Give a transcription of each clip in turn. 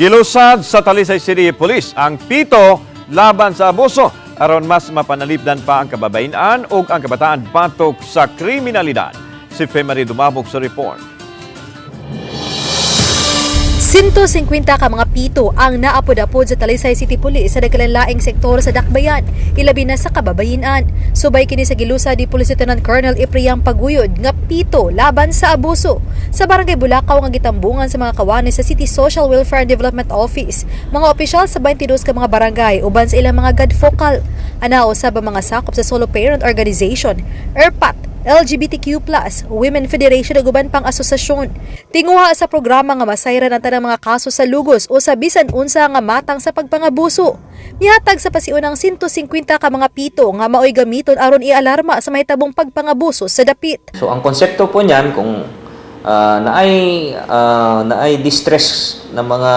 Gilusad sa Talisay City Police ang pito laban sa abuso aron mas mapanalipdan pa ang kababayan o ang kabataan batok sa kriminalidad. Si Femery Dumabog sa report. 150 ka mga pito ang naapod-apod sa Talisay City Police sa nagkalanlaing sektor sa Dakbayan, ilabi na sa kababayinan. Subay kini sa gilusa di Police Lieutenant Colonel Ipriang Paguyod nga pito laban sa abuso. Sa Barangay Bulacau nga gitambungan sa mga kawani sa City Social Welfare and Development Office, mga opisyal sa 22 ka mga barangay uban sa ilang mga gadfokal. Anao sa mga sakop sa Solo Parent Organization, ERPAT, LGBTQ+, Women Federation ug uban pang asosasyon. Tinguha sa programa nga masayran ang tanang mga kaso sa lugos o sa bisan unsa nga matang sa pagpangabuso. Mihatag sa pasiunang 150 ka mga pito nga maoy gamiton aron ialarma sa mahitabo pagpangabuso sa dapit. So ang konsepto po niyan kung ah, naay ah, naay distress na mga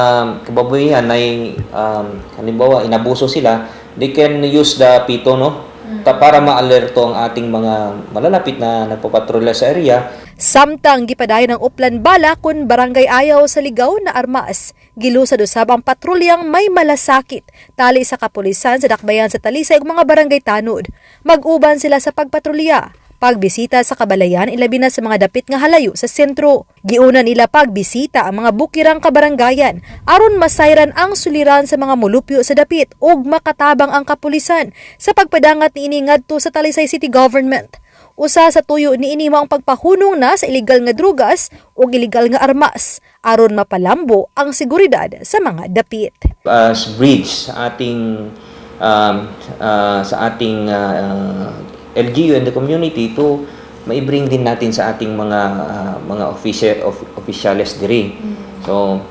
kababayan ay um, halimbawa inabuso sila, they can use the pito no ta para ma-alerto ang ating mga malalapit na nagpapatrolya sa area Samtang gipadayon ng uplan bala kun barangay ayaw sa ligaw na armas. Gilusad usab ang patrulyang may malasakit tali sa kapulisan sa dakbayan sa Talisay ug mga barangay tanod. Mag-uban sila sa pagpatrolya. Pagbisita sa kabalayan ilabi na sa mga dapit nga halayo sa sentro. Giuna nila pagbisita ang mga bukirang kabarangayan aron masayran ang suliran sa mga mulupyo sa dapit ug makatabang ang kapulisan sa pagpadangat niini ngadto sa Talisay City Government. Usa sa tuyo ni mo ang pagpahunong na sa illegal nga drugas o illegal nga armas aron mapalambo ang seguridad sa mga dapit. as bridge sa ating um, ah, sa ating ah, LGU and the community to maibring din natin sa ating mga ah, mga official of, officials diri. So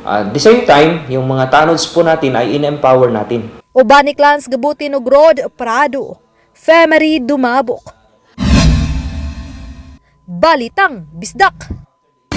at the same time, yung mga tanods po natin ay in-empower natin. Uban ni Clans Gabutin ug Rod Prado. Femery Dumabok. Balitang Bisdak.